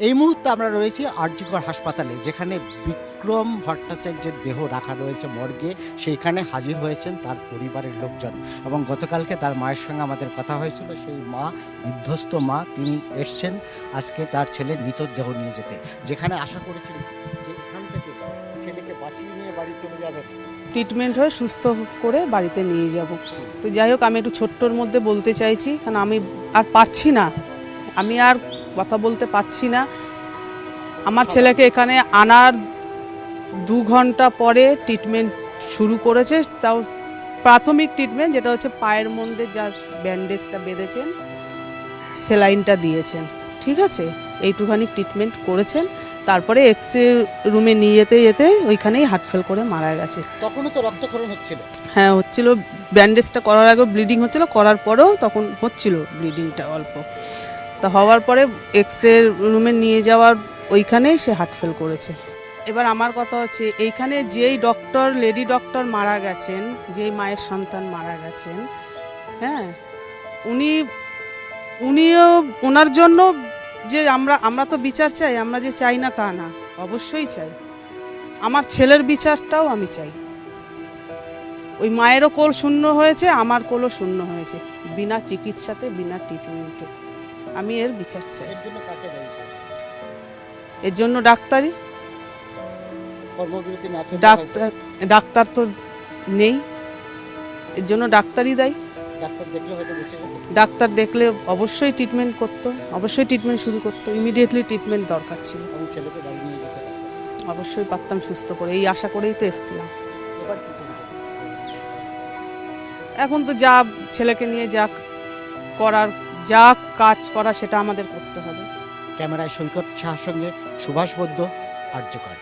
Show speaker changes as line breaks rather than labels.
এই মুহূর্তে আমরা রয়েছি আরজিকর হাসপাতালে, যেখানে বিক্রম ভট্টাচার্যের দেহ রাখা রয়েছে মর্গে। সেইখানে হাজির হয়েছেন তার পরিবারের লোকজন এবং গতকালকে তার মায়ের সঙ্গে আমাদের কথা হয়েছিল। সেই মা, বিধ্বস্ত মা, তিনি এসছেন আজকে তার ছেলের মৃতদেহ নিয়ে যেতে। যেখানে আশা করেছিলেন যে এখান থেকে ছেলেকে বাঁচিয়ে নিয়ে বাড়ি চলে যাবে।
ট্রিটমেন্ট হয়ে, সুস্থ করে বাড়িতে নিয়ে যাব। তো যাই হোক, আমি একটু ছোট্টর মধ্যে বলতে চাইছি, কারণ আমি আর পারছি না। আমি আর কথা বলতে পারছি না। আমার ছেলেকে এখানে আনার দু ঘণ্টা পরে ট্রিটমেন্ট শুরু করেছে। তাও প্রাথমিক ট্রিটমেন্ট যেটা হচ্ছে পায়ের মধ্যে জাস্ট ব্যান্ডেজটা বেঁধেছেন সেলাইনটা দিয়েছেন। ঠিক আছে? এইটুখানি ট্রিটমেন্ট করেছেন। তারপরে এক্স রে রুমে নিয়ে যেতে যেতে ওইখানেই হার্ট ফেল করে মারা গেছে।
তখনও তো রক্তক্ষরণ হচ্ছিল?
হ্যাঁ হচ্ছিল। ব্যান্ডেজটা করার আগে ব্লিডিং হচ্ছিল করার পরেও তখন হচ্ছিল ব্লিডিংটা অল্প। তা হওয়ার পরে এক্স রে রুমে নিয়ে যাওয়ার ওইখানেই সে হার্ট ফেল করেছে। এবার আমার কথা হচ্ছে, এইখানে যেই ডক্টর লেডি ডক্টর মারা গেছেন, যেই মায়ের সন্তান মারা গেছেন হ্যাঁ উনি, উনিও ওনার জন্য যে আমরা আমরা তো বিচার চাই, আমরা যে চাই না তা না, অবশ্যই চাই। আমার ছেলের বিচারটাও আমি চাই। ওই মায়েরও কোল শূন্য হয়েছে, আমার কোলও শূন্য হয়েছে, বিনা চিকিৎসাতে, বিনা ট্রিটমেন্টে আমি এর বিচার চাই।
এর জন্য
জন্য ডাক্তারি ডাক্তার ডাক্তার তো নেই। এর জন্য ডাক্তারই দেয়।
ডাক্তার দেখলে
অবশ্যই ট্রিটমেন্ট করতো। অবশ্যই ট্রিটমেন্ট শুরু করতো। ইমিডিয়েটলি ট্রিটমেন্ট দরকার ছিল। অবশ্যই পারতাম সুস্থ করে। এই আশা করেই তো এসেছিলাম? এখন তো যা ছেলেকে নিয়ে যা করার যা কাজ করা সেটা আমাদের করতে হবে।
ক্যামেরায় সৈকত শাহর সঙ্গে সুভাষ বৈদ্য আর্যকর।